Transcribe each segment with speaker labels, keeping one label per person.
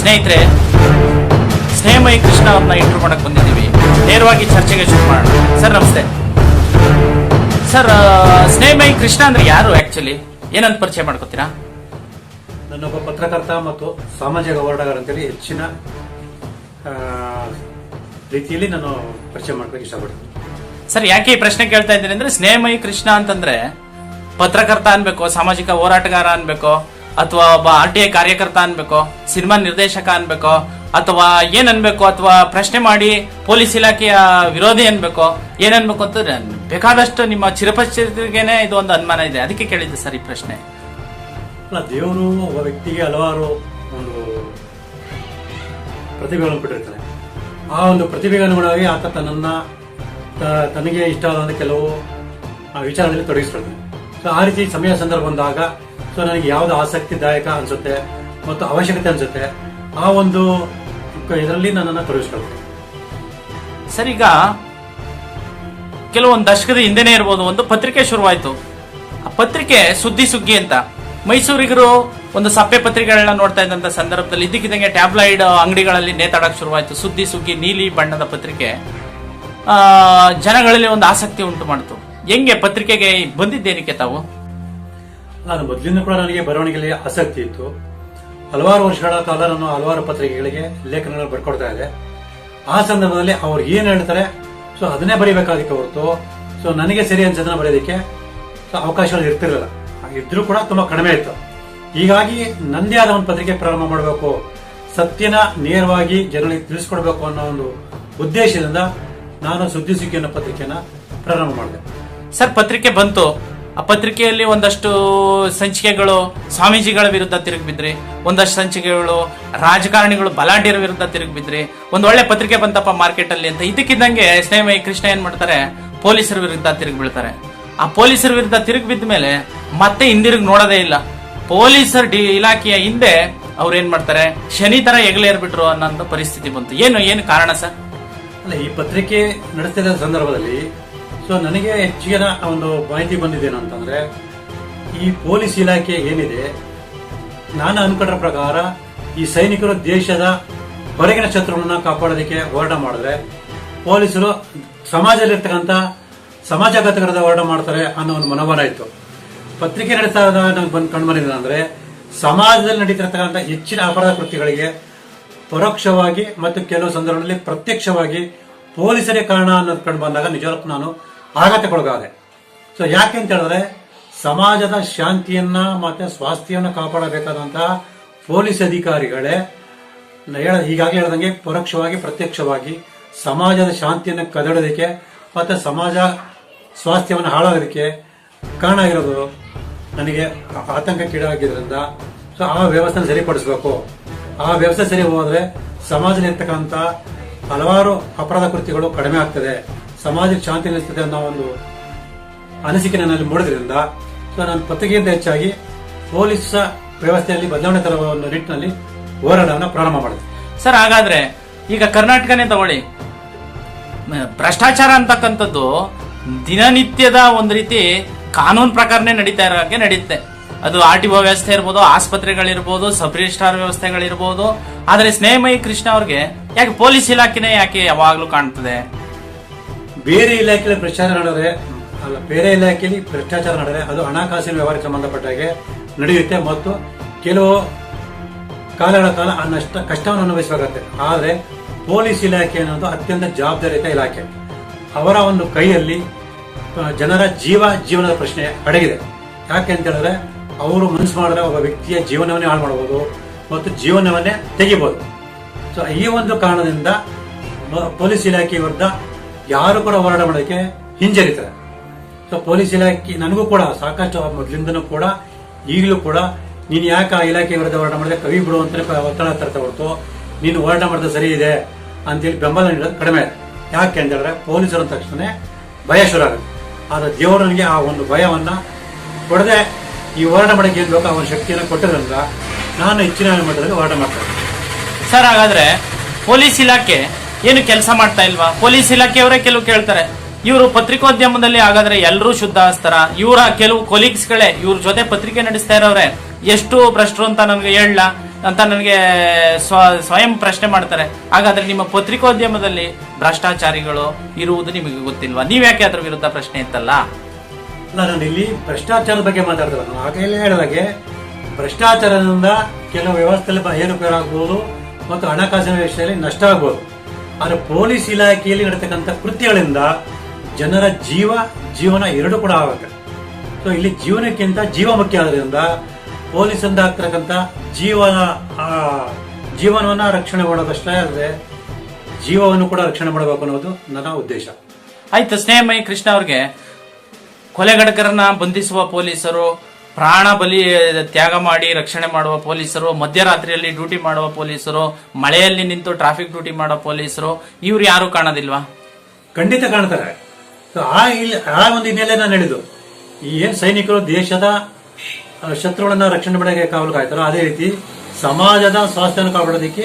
Speaker 1: ಸ್ನೇಹಿತರೆ ಸ್ನೇಹಮಯಿ ಕೃಷ್ಣ ಅವ್ರನ್ನ ಇಂಟರ್ವ್ಯೂ ಮಾಡಕ್ಕೆ ಬಂದಿದ್ದೀವಿ. ನೇರವಾಗಿ ಚರ್ಚೆಗೆ ಶುರು ಮಾಡೋಣ. ಸರ್ ನಮಸ್ತೆ. ಸರ್ ಸ್ನೇಹಮಯ ಕೃಷ್ಣ ಅಂದ್ರೆ ಯಾರು ಆಕ್ಚುಲಿ ಏನಂತ ಪರಿಚಯ ಮಾಡ್ಕೋತೀರಾ?
Speaker 2: ನನ್ನೊಬ್ಬ ಪತ್ರಕರ್ತ ಮತ್ತು ಸಾಮಾಜಿಕ ಹೋರಾಟಗಾರ ಅಂತೇಳಿ ಹೆಚ್ಚಿನ ರೀತಿಯಲ್ಲಿ ನಾನು ಪರಿಚಯ ಮಾಡ್ಬೇಕು ಇಷ್ಟಪಡ್ತೀನಿ.
Speaker 1: ಸರ್ ಯಾಕೆ ಈ ಪ್ರಶ್ನೆ ಕೇಳ್ತಾ ಇದ್ದೀನಿ ಅಂದ್ರೆ ಸ್ನೇಹಮಯಿ ಕೃಷ್ಣ ಅಂತಂದ್ರೆ ಪತ್ರಕರ್ತ ಅನ್ಬೇಕು ಸಾಮಾಜಿಕ ಹೋರಾಟಗಾರ ಅನ್ಬೇಕು ಅಥವಾ ಒಬ್ಬ ಆರ್ ಟಿ ಐ ಕಾರ್ಯಕರ್ತ ಅನ್ಬೇಕು, ಸಿನಿಮಾ ನಿರ್ದೇಶಕ ಅನ್ಬೇಕು, ಅಥವಾ ಏನ್ ಅನ್ಬೇಕು, ಅಥವಾ ಪ್ರಶ್ನೆ ಮಾಡಿ ಪೊಲೀಸ್ ಇಲಾಖೆಯ ವಿರೋಧಿ ಅನ್ಬೇಕು, ಏನ್ ಅನ್ಬೇಕು ಅಂತ ಬೇಕಾದಷ್ಟು ನಿಮ್ಮ ಚಿರಪರಿಚಿತರಿಗೇನೆ ಇದು ಒಂದು ಅನುಮಾನ ಇದೆ. ಅದಕ್ಕೆ ಕೇಳಿದ್ದೆ ಸರ್ ಈ ಪ್ರಶ್ನೆ.
Speaker 2: ಅಲ್ಲ, ದೇವರು ಒಬ್ಬ ವ್ಯಕ್ತಿಗೆ ಹಲವಾರು ಒಂದು ಪ್ರತಿಭೆಗಳನ್ನು ಬಿಟ್ಟಿರ್ತಾರೆ ಆ ಒಂದು ಪ್ರತಿಭೆಗೆ ಅನುಗುಣವಾಗಿ ಆತ ತನ್ನನ್ನ ತನಗೆ ಇಷ್ಟವಾದ ಕೆಲವು ವಿಚಾರದಲ್ಲಿ ತೊಡಗಿಸ್ಕೊಳ್ತಾನೆ. ಸೊ ಆ ರೀತಿ ಸಮಯ ಸಂದರ್ಭ ಬಂದಾಗ ಸೊ ನನಗೆ ಯಾವ್ದು ಆಸಕ್ತಿದಾಯಕ ಅನ್ಸುತ್ತೆ ಮತ್ತು ಅವಶ್ಯಕತೆ ಅನ್ಸುತ್ತೆ, ಆ ಒಂದು ಇದರಲ್ಲಿ ನನ್ನನ್ನು ತೊಡಗಿಸ್ಕೊಳ್ತೇನೆ.
Speaker 1: ಸರ್, ಈಗ ಕೆಲವೊಂದು ದಶಕದ ಹಿಂದೆನೇ ಇರ್ಬೋದು, ಒಂದು ಪತ್ರಿಕೆ ಶುರುವಾಯಿತು. ಆ ಪತ್ರಿಕೆ ಸುದ್ದಿ ಸುಗ್ಗಿ ಅಂತ. ಮೈಸೂರಿಗರು ಒಂದು ಸಪ್ಪೆ ಪತ್ರಿಕೆಗಳನ್ನ ನೋಡ್ತಾ ಇದ್ದಂತ ಸಂದರ್ಭದಲ್ಲಿ ಇದ್ದಕ್ಕಿದ್ದಂಗೆ ಟ್ಯಾಬ್ಲಾಯ್ಡ್ ಅಂಗಡಿಗಳಲ್ಲಿ ನೇತಾಡಕ್ಕೆ ಶುರುವಾಯಿತು. ಸುದ್ದಿ ಸುಗ್ಗಿ, ನೀಲಿ ಬಣ್ಣದ ಪತ್ರಿಕೆ. ಜನಗಳಲ್ಲಿ ಒಂದು ಆಸಕ್ತಿ ಉಂಟು ಮಾಡಿತು. ಹೆಂಗೆ ಪತ್ರಿಕೆಗೆ ಬಂದಿದ್ದೇನಕ್ಕೆ ತಾವು?
Speaker 2: ನಾನು ಮೊದಲಿಂದ ಕೂಡ ನನಗೆ ಬರವಣಿಗೆಯಲ್ಲಿ ಆಸಕ್ತಿ ಇತ್ತು. ಹಲವಾರು ವರ್ಷಗಳ ಕಾಲ ನಾನು ಹಲವಾರು ಪತ್ರಿಕೆಗಳಿಗೆ, ಲೇಖನಗಳು ಬರ್ಕೊಡ್ತಾ ಇದೆ ಆ ಸಂದರ್ಭದಲ್ಲಿ ಅವ್ರು ಏನು ಹೇಳ್ತಾರೆ, ಸೊ ಅದನ್ನೇ ಬರೀಬೇಕಾಗಿತ್ತು ಹೊರತು. ಸೊ ನನಗೆ ಸರಿ ಅನ್ಸೋದನ್ನ ಬರೆಯೋದಕ್ಕೆ, ಸೊ ಅವಕಾಶಗಳು ಇರ್ತಿರಲಿಲ್ಲ. ಇದ್ರೂ ಕೂಡ ತುಂಬಾ ಕಡಿಮೆ ಇತ್ತು. ಹೀಗಾಗಿ ನಂದೇ ಆದ ಒಂದು ಪತ್ರಿಕೆ ಪ್ರಾರಂಭ ಮಾಡಬೇಕು, ಸತ್ಯನ ನೇರವಾಗಿ ಜನರಿಗೆ ತಿಳಿಸ್ಕೊಡ್ಬೇಕು ಅನ್ನೋ ಒಂದು ಉದ್ದೇಶದಿಂದ ನಾನು ಸುದ್ದಿ ಸುಗ್ಗಿ ಅನ್ನೋ ಪತ್ರಿಕೆನ ಪ್ರಾರಂಭ ಮಾಡಿದೆ.
Speaker 1: ಸರ್, ಪತ್ರಿಕೆ ಬಂತು. ಆ ಪತ್ರಿಕೆಯಲ್ಲಿ ಒಂದಷ್ಟು ಸಂಚಿಕೆಗಳು ಸ್ವಾಮೀಜಿಗಳ ವಿರುದ್ಧ ತಿರುಗಿ ಬಿದ್ರಿ, ಒಂದಷ್ಟು ಸಂಚಿಕೆಗಳು ರಾಜಕಾರಣಿಗಳು ಬಲಾಢ್ಯರ ವಿರುದ್ಧ ತಿರುಗಿ ಒಂದು ಒಳ್ಳೆ ಪತ್ರಿಕೆ ಬಂತಪ್ಪ ಮಾರ್ಕೆಟ್ ಅಲ್ಲಿ ಅಂತ ಇದಕ್ಕಿದ್ದಂಗೆ ಸ್ನೇಹಿ ಕೃಷ್ಣ ಏನ್ ಮಾಡ್ತಾರೆ, ಪೊಲೀಸರ ವಿರುದ್ಧ ತಿರುಗಿ ಬೀಳ್ತಾರೆ. ಆ ಪೊಲೀಸರ ವಿರುದ್ಧ ತಿರುಗಿ ಬಿದ್ದ ಮೇಲೆ ಮತ್ತೆ ಹಿಂದಿರುಗಿ ನೋಡೋದೇ ಇಲ್ಲ. ಪೊಲೀಸರ ಡಿ ಇಲಾಖೆಯ ಹಿಂದೆ ಅವ್ರು ಏನ್ ಮಾಡ್ತಾರೆ, ಶನಿ ತರ ಎಗಲೇರ್ಬಿಟ್ರು ಅನ್ನೋ ಪರಿಸ್ಥಿತಿ ಬಂತು. ಏನು ಏನು ಕಾರಣ ಸರ್?
Speaker 2: ಅಲ್ಲ, ಈ ಪತ್ರಿಕೆ ನಡೆಸಿದ ಸಂದರ್ಭದಲ್ಲಿ ಸೊ ನನಗೆ ಹೆಚ್ಚಿನ ಒಂದು ಮಾಹಿತಿ ಬಂದಿದ್ದೇನು ಅಂತಂದ್ರೆ ಈ ಪೊಲೀಸ್ ಇಲಾಖೆ ಏನಿದೆ, ನಾನು ಅನ್ಕೊಂಡ್ರ ಪ್ರಕಾರ ಈ ಸೈನಿಕರು ದೇಶದ ಹೊರಗಿನ ಶತ್ರುಗಳನ್ನ ಕಾಪಾಡೋದಕ್ಕೆ ಹೋರಾಟ ಮಾಡಿದ್ರೆ, ಪೊಲೀಸರು ಸಮಾಜದಲ್ಲಿರ್ತಕ್ಕಂಥ ಸಮಾಜಘಾತಕರದ ಹೋರಾಟ ಮಾಡ್ತಾರೆ ಅನ್ನೋ ಒಂದು ಮನೋಭಾವ ಇತ್ತು. ಪತ್ರಿಕೆ ನಡೀತಾ ನನಗೆ ಬಂದು ಕಂಡು ಬಂದಿದೆ ಅಂದ್ರೆ ಸಮಾಜದಲ್ಲಿ ನಡೀತಿರ್ತಕ್ಕಂಥ ಹೆಚ್ಚಿನ ಅಪರಾಧ ಕೃತಿಗಳಿಗೆ ಪರೋಕ್ಷವಾಗಿ ಮತ್ತು ಕೆಲವು ಸಂದರ್ಭದಲ್ಲಿ ಪ್ರತ್ಯಕ್ಷವಾಗಿ ಪೊಲೀಸರೇ ಕಾರಣ ಅನ್ನೋದು ಕಂಡು ಬಂದಾಗ ನಿಜಕ್ಕೂ ನಾನು ಆಘಾತಕ್ಕೊಳಗಾದೆ. ಸೊ ಯಾಕೆ ಅಂತ ಹೇಳಿದ್ರೆ ಸಮಾಜದ ಶಾಂತಿಯನ್ನ ಮತ್ತೆ ಸ್ವಾಸ್ಥ್ಯವನ್ನ ಕಾಪಾಡಬೇಕಾದಂತಹ ಪೊಲೀಸ್ ಅಧಿಕಾರಿಗಳೇ ಹೇಳ, ಈಗಾಗಲೇ ಹೇಳ್ದಂಗೆ ಪರೋಕ್ಷವಾಗಿ, ಪ್ರತ್ಯಕ್ಷವಾಗಿ ಸಮಾಜದ ಶಾಂತಿಯನ್ನು ಕದಡೋದಕ್ಕೆ ಮತ್ತೆ ಸಮಾಜ ಸ್ವಾಸ್ಥ್ಯವನ್ನು ಹಾಳಾಗೋದಕ್ಕೆ ಕಾರಣ ಆಗಿರೋದು ನನಗೆ ಆತಂಕಕ್ಕೀಡಾಗಿದ್ದರಿಂದ ಸೊ ಆ ವ್ಯವಸ್ಥೆನ ಸರಿಪಡಿಸಬೇಕು. ಆ ವ್ಯವಸ್ಥೆ ಸರಿ ಹೋದ್ರೆ ಸಮಾಜದಲ್ಲಿರ್ತಕ್ಕಂಥ ಹಲವಾರು ಅಪರಾಧ ಕೃತ್ಯಗಳು ಕಡಿಮೆ ಆಗ್ತದೆ. ಸಮಾಜಕ್ಕೆ ಶಾಂತಿ ನೆಲೆಸ್ತದೆ ಅನ್ನೋ ಒಂದು ಅನಿಸಿಕೆ ನನ್ನಲ್ಲಿ ಮೂಡಿದ್ರಿಂದ ಸೊ, ನಾನು ಪತ್ರಿಕೆಗಿಂತ ಹೆಚ್ಚಾಗಿ ಪೊಲೀಸ್ ವ್ಯವಸ್ಥೆಯಲ್ಲಿ ಬದಲಾವಣೆ ತರುವ ಒಂದು ನಿಟ್ಟಿನಲ್ಲಿ ಹೋರಾಟವನ್ನು ಪ್ರಾರಂಭ ಮಾಡಿದೆ.
Speaker 1: ಸರ್, ಹಾಗಾದ್ರೆ ಈಗ ಕರ್ನಾಟಕನೇ ತಗೊಳ್ಳಿ. ಭ್ರಷ್ಟಾಚಾರ ಅಂತಕ್ಕಂಥದ್ದು ದಿನನಿತ್ಯದ ಒಂದು ರೀತಿ ಕಾನೂನು ಪ್ರಕಾರನೇ ನಡೀತಾ ಇರೋ ಹಾಗೆ ನಡೆಯುತ್ತೆ ಅದು ಆರ್ ಟಿ ಒ ವ್ಯವಸ್ಥೆ ಇರ್ಬೋದು, ಆಸ್ಪತ್ರೆಗಳಿರ್ಬೋದು ಸಬ್ ರಿಜಿಸ್ಟ್ರಾರ್ ವ್ಯವಸ್ಥೆಗಳಿರ್ಬೋದು. ಆದರೆ ಸ್ನೇಹಮಯಿ ಕೃಷ್ಣ ಅವ್ರಿಗೆ ಯಾಕೆ ಪೊಲೀಸ್ ಇಲಾಖೆನೇ ಯಾಕೆ ಯಾವಾಗಲೂ ಕಾಣ್ತದೆ?
Speaker 2: ಬೇರೆ ಇಲಾಖೆಯಲ್ಲಿ ಭ್ರಷ್ಟಾಚಾರ ನಡೆದ್ರೆ, ಅಲ್ಲ, ಬೇರೆ ಇಲಾಖೆಯಲ್ಲಿ ಭ್ರಷ್ಟಾಚಾರ ನಡೆದ್ರೆ ಅದು ಹಣಕಾಸಿನ ವ್ಯವಹಾರಕ್ಕೆ ಸಂಬಂಧಪಟ್ಟ ಹಾಗೆ ನಡೆಯುತ್ತೆ. ಮತ್ತು ಕೆಲವು ಕಾಲಗಳ ಕಾಲ ಆ ನಷ್ಟ, ಕಷ್ಟವನ್ನು ಅನುಭವಿಸಬೇಕಾಗುತ್ತೆ. ಆದರೆ ಪೊಲೀಸ್ ಇಲಾಖೆ ಅನ್ನೋದು ಅತ್ಯಂತ ಜವಾಬ್ದಾರಿಯುತ ಇಲಾಖೆ. ಅವರ ಒಂದು ಕೈಯಲ್ಲಿ ಜನರ ಜೀವ, ಜೀವನದ ಪ್ರಶ್ನೆ ಅಡಗಿದೆ. ಯಾಕೆ ಅಂತ ಹೇಳಿದ್ರೆ, ಅವರು ಮನಸ್ಸು ಮಾಡಿದ್ರೆ ಒಬ್ಬ ವ್ಯಕ್ತಿಯ ಜೀವನವನ್ನೇ ಹಾಳು ಮಾಡಬಹುದು ಮತ್ತು ಜೀವನವನ್ನೇ ತೆಗಿಬಹುದು ಸೊ ಈ ಒಂದು ಕಾರಣದಿಂದ ಪೊಲೀಸ್ ಇಲಾಖೆ ವಿರುದ್ಧ ಯಾರು ಕೂಡ ಹೋರಾಟ ಮಾಡೋದಕ್ಕೆ ಹಿಂಜರಿತಾರೆ. ಸೊ ಪೊಲೀಸ್ ಇಲಾಖೆ ನನಗೂ ಕೂಡ ಸಾಕಷ್ಟು ಮೊದಲಿಂದನೂ ಕೂಡ, ಈಗಲೂ ಕೂಡ, ನೀನು ಯಾಕೆ ಆ ಇಲಾಖೆ ವಿರುದ್ಧ ಹೋರಾಟ ಮಾಡಿದ್ರೆ ಕವಿ ಬಿಡು ಅಂತ ಒತ್ತಡ ತರ್ತಾ ಹೊರತು, ನೀನು ಹೋರಾಟ ಮಾಡಿದ್ರೆ ಸರಿ ಇದೆ ಅಂತೇಳಿ ಬೆಂಬಲ ನೀಡೋದು ಕಡಿಮೆ ಯಾಕೆ ಅಂತ ಹೇಳಿದ್ರೆ ಪೊಲೀಸರು ಅಂದ ತಕ್ಷಣ ಭಯ ಶುರು ಆಗುತ್ತೆ. ಆದ್ರೆ ದೇವರನಿಗೆ ಆ ಒಂದು ಭಯವನ್ನ ಕೊಡದೆ ಈ ಹೋರಾಟ ಮಾಡಕ್ಕೆ ಏನ್ ಬೇಕೋ ಒಂದು ಶಕ್ತಿಯನ್ನು ಕೊಟ್ಟದ್ರಿಂದ ನಾನು ಹೆಚ್ಚಿನ ಮಟ್ಟದಲ್ಲಿ ಹೋರಾಟ ಮಾಡ್ತೇನೆ
Speaker 1: ಸರ್, ಹಾಗಾದ್ರೆ ಪೊಲೀಸ್ ಇಲಾಖೆ ಏನು ಕೆಲಸ ಮಾಡ್ತಾ ಇಲ್ವಾ? ಪೊಲೀಸ್ ಇಲಾಖೆಯವರೇ ಕೆಲವು ಕೇಳ್ತಾರೆ. ಇವರು ಪತ್ರಿಕೋದ್ಯಮದಲ್ಲಿ ಹಾಗಾದ್ರೆ ಎಲ್ಲರೂ ಶುದ್ಧ ಹಸ್ತಾರ ಇವರ ಕೆಲವು ಕೊಲೀಗ್ಸ್ಗಳೇ ಇವ್ರ ಜೊತೆ ಪತ್ರಿಕೆ ನಡೆಸ್ತಾ ಇರೋರೆ ಎಷ್ಟು ಭ್ರಷ್ಟರು ಅಂತ ನನಗೆ ಹೇಳ ಅಂತ ನನಗೆ ಸ್ವ, ಸ್ವಯಂ ಪ್ರಶ್ನೆ ಮಾಡ್ತಾರೆ. ಹಾಗಾದ್ರೆ ನಿಮ್ಮ ಪತ್ರಿಕೋದ್ಯಮದಲ್ಲಿ ಭ್ರಷ್ಟಾಚಾರಿಗಳು ಇರುವುದು ನಿಮಗೆ ಗೊತ್ತಿಲ್ವಾ? ನೀವ್ಯಾಕೆ ಅದ್ರ ವಿರುದ್ಧ ಪ್ರಶ್ನೆ ಇತ್ತಲ್ಲ
Speaker 2: ನಾನು ಇಲ್ಲಿ ಭ್ರಷ್ಟಾಚಾರದ ಬಗ್ಗೆ ಮಾತಾಡ್ತಾರೆ ಆಗಲೇ ಹೇಳಿದಾಗೆ ಭ್ರಷ್ಟಾಚಾರದಿಂದ ಕೆಲವು ವ್ಯವಸ್ಥೆಯಲ್ಲಿ ಏನು ಆಗಬಹುದು ಮತ್ತು ಹಣಕಾಸಿನ ವಿಷಯದಲ್ಲಿ ನಷ್ಟ ಆಗ್ಬೋದು. ಆದರೆ ಪೊಲೀಸ್ ಇಲಾಖೆಯಲ್ಲಿ ನಡೀತಕ್ಕಂಥ ಕೃತ್ಯಗಳಿಂದ ಜನರ ಜೀವ, ಜೀವನ ಎರಡು ಕೂಡ ಆಗುತ್ತೆ. ಸೊ ಇಲ್ಲಿ ಜೀವನಕ್ಕಿಂತ ಜೀವ ಮುಖ್ಯ ಆದ್ರಿಂದ ಪೊಲೀಸಿಂದ ಆಗ್ತಕ್ಕಂಥ ಜೀವನ ಜೀವನವನ್ನ ರಕ್ಷಣೆ ಮಾಡೋದಷ್ಟೇ ಅಲ್ಲದೆ ಜೀವವನ್ನು ಕೂಡ ರಕ್ಷಣೆ ಮಾಡಬೇಕು ಅನ್ನೋದು ನನ್ನ ಉದ್ದೇಶ.
Speaker 1: ಆಯ್ತು, ಸ್ನೇಹಮಯಿ ಕೃಷ್ಣ ಅವ್ರಿಗೆ ಕೊಲೆಗಡಕರನ್ನ ಬಂಧಿಸುವ ಪೊಲೀಸರು ಪ್ರಾಣ ಬಲಿ ತ್ಯಾಗ ಮಾಡಿ ರಕ್ಷಣೆ ಮಾಡುವ ಪೊಲೀಸರು, ಮಧ್ಯರಾತ್ರಿಯಲ್ಲಿ ಡ್ಯೂಟಿ ಮಾಡುವ ಪೊಲೀಸರು, ಮಳೆಯಲ್ಲಿ ನಿಂತು ಟ್ರಾಫಿಕ್ ಡ್ಯೂಟಿ ಮಾಡೋ ಪೊಲೀಸರು, ಇವ್ರು ಯಾರು ಕಾಣೋದಿಲ್ವಾ?
Speaker 2: ಖಂಡಿತ ಕಾಣ್ತಾರೆ. ಆ ಆ ಒಂದು ಹಿನ್ನೆಲೆ ನಾನು ಹೇಳಿದ್ದು. ಈ ಏನ್ ಸೈನಿಕರು ದೇಶದ ಶತ್ರುಗಳನ್ನ ರಕ್ಷಣೆ ಮಾಡಕ್ಕೆ ಕಾವಲು ಕಾಯ್ತಾರೋ, ಅದೇ ರೀತಿ ಸಮಾಜದ ಸ್ವಾಸ್ಥ್ಯವನ್ನು ಕಾಪಾಡೋದಕ್ಕೆ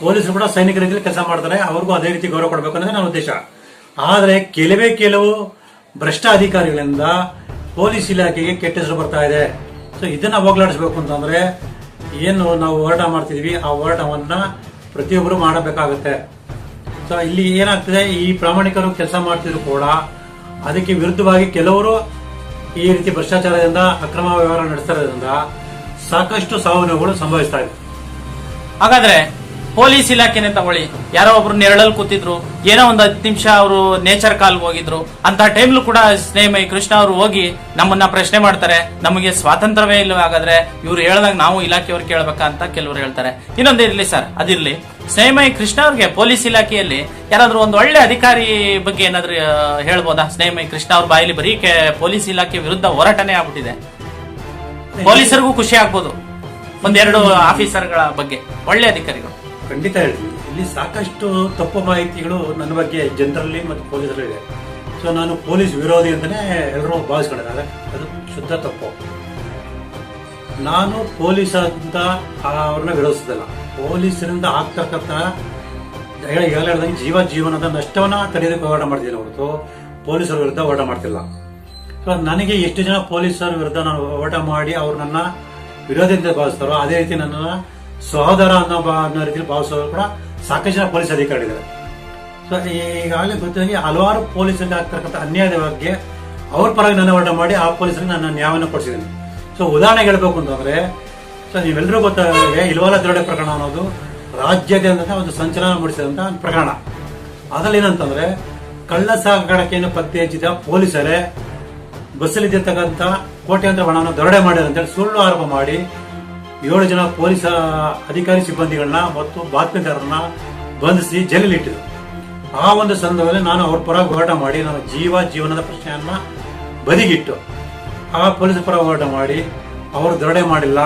Speaker 2: ಪೊಲೀಸರು ಕೂಡ ಸೈನಿಕರ ರೀತಿಯಲ್ಲಿ ಕೆಲಸ ಮಾಡ್ತಾರೆ. ಅವ್ರಿಗೂ ಅದೇ ರೀತಿ ಗೌರವ ಕೊಡಬೇಕು ಅನ್ನೋದೇ ನನ್ನ ಉದ್ದೇಶ. ಆದರೆ, ಕೆಲವೇ ಕೆಲವು ಭ್ರಷ್ಟ ಅಧಿಕಾರಿಗಳಿಂದ ಪೊಲೀಸ್ ಇಲಾಖೆಗೆ ಕೆಟ್ಟ ಹೆಸರು ಬರ್ತಾ ಇದೆ. ಸೊ ಇದನ್ನ ಹೋಗ್ಲಾಡಿಸ್ಬೇಕು ಅಂತಂದ್ರೆ ಏನು ನಾವು ಹೋರಾಟ ಮಾಡ್ತಿದೀವಿ, ಆ ಹೋರಾಟವನ್ನ ಪ್ರತಿಯೊಬ್ಬರು ಮಾಡಬೇಕಾಗುತ್ತೆ. ಸೊ ಇಲ್ಲಿ ಏನಾಗ್ತದೆ, ಈ ಪ್ರಾಮಾಣಿಕರು ಕೆಲಸ ಮಾಡ್ತಿದ್ರು ಕೂಡ, ಅದಕ್ಕೆ ವಿರುದ್ಧವಾಗಿ ಕೆಲವರು ಈ ರೀತಿ ಭ್ರಷ್ಟಾಚಾರದಿಂದ, ಅಕ್ರಮ ವ್ಯವಹಾರ ನಡೆಸ್ತಿರೋದ್ರಿಂದ ಸಾಕಷ್ಟು ಸಾವು ನೋವುಗಳು ಸಂಭವಿಸ್ತಾ ಇದೆ.
Speaker 1: ಹಾಗಾದ್ರೆ ಪೊಲೀಸ್ ಇಲಾಖೆನೆ ತಗೊಳ್ಳಿ. ಯಾರೋ ಒಬ್ರು ನೆರಳಲ್ಲಿ ಕೂತಿದ್ರು, ಏನೋ ಒಂದು ಹತ್ತು ನಿಮಿಷ ಅವರು ನೇಚರ್ ಕಾಲ್ ಹೋಗಿದ್ರು. ಅಂತ ಟೈಮ್ಲು ಕೂಡ ಸ್ನೇಹಿ ಕೃಷ್ಣ ಅವರು ಹೋಗಿ ನಮ್ಮನ್ನ ಪ್ರಶ್ನೆ ಮಾಡ್ತಾರೆ, ನಮಗೆ ಸ್ವಾತಂತ್ರ್ಯವೇ ಇಲ್ಲ ಹಾಗಾದ್ರೆ ಇವ್ರು ಹೇಳ್ದಾಗ ನಾವು ಇಲಾಖೆಯವ್ರು ಕೇಳ್ಬೇಕಾ ಅಂತ ಕೆಲವರು ಹೇಳ್ತಾರೆ. ಇನ್ನೊಂದು ಇರ್ಲಿ ಸರ್, ಅದಿರ್ಲಿ. ಸ್ನೇಹಮಯಿ ಕೃಷ್ಣ ಅವ್ರಿಗೆ ಪೊಲೀಸ್ ಇಲಾಖೆಯಲ್ಲಿ ಯಾರಾದ್ರೂ ಒಂದು ಒಳ್ಳೆ ಅಧಿಕಾರಿ ಬಗ್ಗೆ ಏನಾದ್ರು ಹೇಳ್ಬೋದಾ? ಸ್ನೇಹಮಯಿ ಕೃಷ್ಣ ಅವ್ರ ಬಾಯಲ್ಲಿ ಬರೀ ಪೊಲೀಸ್ ಇಲಾಖೆ ವಿರುದ್ಧ ಹೋರಾಟನೇ ಆಗ್ಬಿಟ್ಟಿದೆ. ಪೊಲೀಸರಿಗೂ ಖುಷಿ ಆಗ್ಬೋದು. ಒಂದೆರಡು ಆಫೀಸರ್ಗಳ ಬಗ್ಗೆ. ಒಳ್ಳೆ ಅಧಿಕಾರಿಗಳು.
Speaker 2: ಖಂಡಿತ ಹೇಳ್ತೀನಿ. ಇಲ್ಲಿ ಸಾಕಷ್ಟು ತಪ್ಪು ಮಾಹಿತಿಗಳು ನನ್ನ ಬಗ್ಗೆ ಜನರಲ್ಲಿ ಮತ್ತು ಪೊಲೀಸರಲ್ಲಿ ಇದೆ. ಸೊ ನಾನು ಪೊಲೀಸ್ ವಿರೋಧಿ ಅಂತಲೇ ಎಲ್ಲರೂ ಭಾವಿಸ್ಕೊಂಡಿದ್ದಾರೆ. ಅದು ಶುದ್ಧ ತಪ್ಪು. ನಾನು ಪೊಲೀಸ್ ಅಂತ ಅವ್ರನ್ನ ವಿರೋಧಿಸೋದಿಲ್ಲ. ಪೊಲೀಸರಿಂದ ಆಗ್ತಕ್ಕಂಥ ಹೇಳ್ದಂಗೆ ಜೀವ ಜೀವನದ ನಷ್ಟವನ್ನ ತಡೆಯೋದಕ್ಕೆ ಹೋರಾಟ ಮಾಡ್ತೀನಿ ಹೊರತು ಪೊಲೀಸರ ವಿರುದ್ಧ ಹೋರಾಟ ಮಾಡ್ತಿಲ್ಲ. ಸೊ ನನಗೆ ಎಷ್ಟು ಜನ ಪೊಲೀಸರ ವಿರುದ್ಧ ನಾನು ಹೋರಾಟ ಮಾಡಿ ಅವ್ರು ನನ್ನ ವಿರೋಧಿಯಿಂದ ಭಾವಿಸ್ತಾರೋ, ಅದೇ ರೀತಿ ನನ್ನ ಸಹೋದರ ಅನ್ನೋ ಅನ್ನೋ ರೀತಿಯಲ್ಲಿ ಭಾವಿಸೋರು ಕೂಡ ಸಾಕಷ್ಟು ಜನ ಪೊಲೀಸ್ ಅಧಿಕಾರಿಗಳಿದ್ದಾರೆ. ಸೊ ಈಗಾಗಲೇ ಗೊತ್ತಾಗಿ ಹಲವಾರು ಪೊಲೀಸರಿಗೆ ಆಗ್ತಕ್ಕಂಥ ಅನ್ಯಾಯದ ಬಗ್ಗೆ ಅವ್ರ ಪರವಾಗಿ ನನ್ನ ಹೋರಾಟ ಮಾಡಿ ಆ ಪೊಲೀಸರಿಗೆ ನಾನು ನ್ಯಾಯವನ್ನು ಕೊಡಿಸಿದ್ದೀನಿ. ಸೊ ಉದಾಹರಣೆ ಹೇಳ್ಬೇಕು ಅಂತಂದ್ರೆ ಸೊ ನೀವೆಲ್ಲರೂ ಗೊತ್ತಾಗಿದೆ ಇಲ್ವಾಲ ದರೋಡೆ ಪ್ರಕರಣ ಅನ್ನೋದು ರಾಜ್ಯಾದ್ಯಂತ ಒಂದು ಸಂಚಲನ ಮೂಡಿಸಿದಂತ ಒಂದು ಪ್ರಕರಣ. ಅದ್ರಲ್ಲಿ ಏನಂತಂದ್ರೆ ಕಳ್ಳ ಸಾಗಾಣಿಕೆಯನ್ನು ಪತ್ತೆ ಹಚ್ಚಿದ ಪೊಲೀಸರೇ ಬಸ್ಸಲ್ಲಿದ್ದಿರ್ತಕ್ಕಂಥ ಕೋಟ್ಯಾಂತರ ಹಣವನ್ನು ದರೋಡೆ ಮಾಡಿದಂತೇಳಿ ಸುಳ್ಳು ಆರೋಪ ಮಾಡಿ ಏಳು ಜನ ಪೊಲೀಸ್ ಅಧಿಕಾರಿ ಸಿಬ್ಬಂದಿಗಳನ್ನ ಮತ್ತು ಬಾತ್ಮೀದಾರರನ್ನ ಬಂಧಿಸಿ ಜೈಲಲ್ಲಿಟ್ಟಿದ್ರು ಆ ಒಂದು ಸಂದರ್ಭದಲ್ಲಿ ನಾನು ಅವ್ರ ಪರ ಹೋರಾಟ ಮಾಡಿ, ನನ್ನ ಜೀವ ಜೀವನದ ಪ್ರಶ್ನೆಯನ್ನ ಬದಿಗಿಟ್ಟು, ಆ ಪೊಲೀಸ್ ಪರ ಹೋರಾಟ ಮಾಡಿ, ಅವರು ದರೋಡೆ ಮಾಡಿಲ್ಲ.